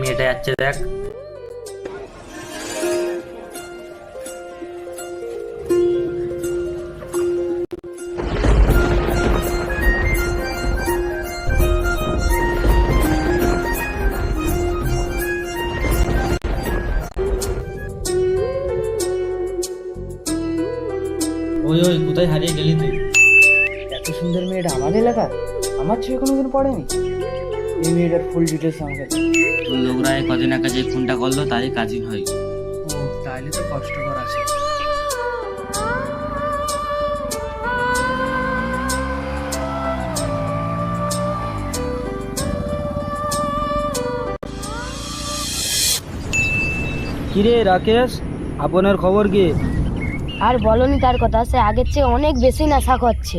মেয়েটা যাচ্ছে দেখ। ওই ওই কোথায় হারিয়ে গেলি তুই? এত সুন্দর মেয়েটা আমাদের এলাকার? আমার ছবি কোনোদিন পড়েনি? এই মেয়েটার ফুল ডিটেলস আমাকে দাও। লোকরা এই কদিন আগে যে খুনটা করল তারই কাজিন হয়। ও তাহলে তো কষ্টকর আছে। কিরে রাকেশ আপনের খবর কি? আর বলনি তার কথা সে আগের চেয়ে অনেক বেশি নেশা করছে।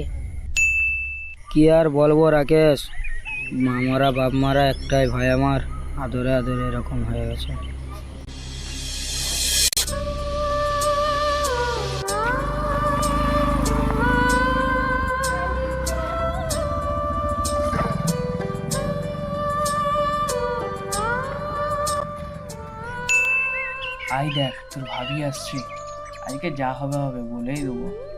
কি আর বলব রাকেশ মামারা বাপ মারা একটাই, ভাই আমার। আদরে আদরে এরকম হয়ে গেছে। আই দেখ, তোর ভাবি আসছে। আজকে যা হবে হবে বলেই দেবো।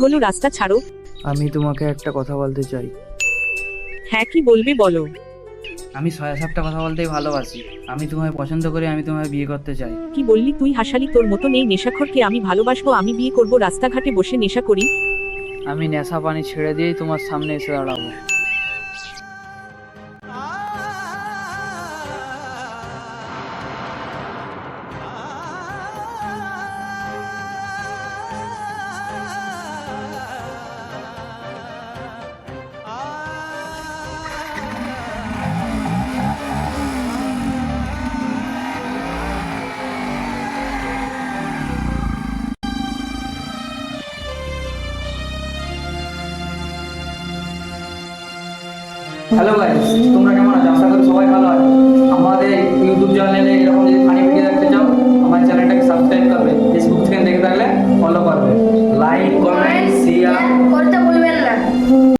হলো রাস্তা ছাড়ো। আমি তোমাকে একটা কথা বলতে চাই। হ্যাঁ কি বলবি বলো। আমি ছয় সাতটা কথা বলতেই ভালোবাসি। আমি তোমায় পছন্দ করি আমি তোমায় বিয়ে করতে চাই। কি বললি তুই হাসালি? তোর মতো নেই নেশাখরকে আমি ভালোবাসবো আমি বিয়ে করব রাস্তাঘাটে বসে নেশা করি? আমি নেশা পানি ছেড়ে দিয়ে তোমার সামনে এসে দাঁড়াবো। হ্যালো গাইস তোমরা কেমন আছো? আশা করি সবাই ভালো আছো। আমাদের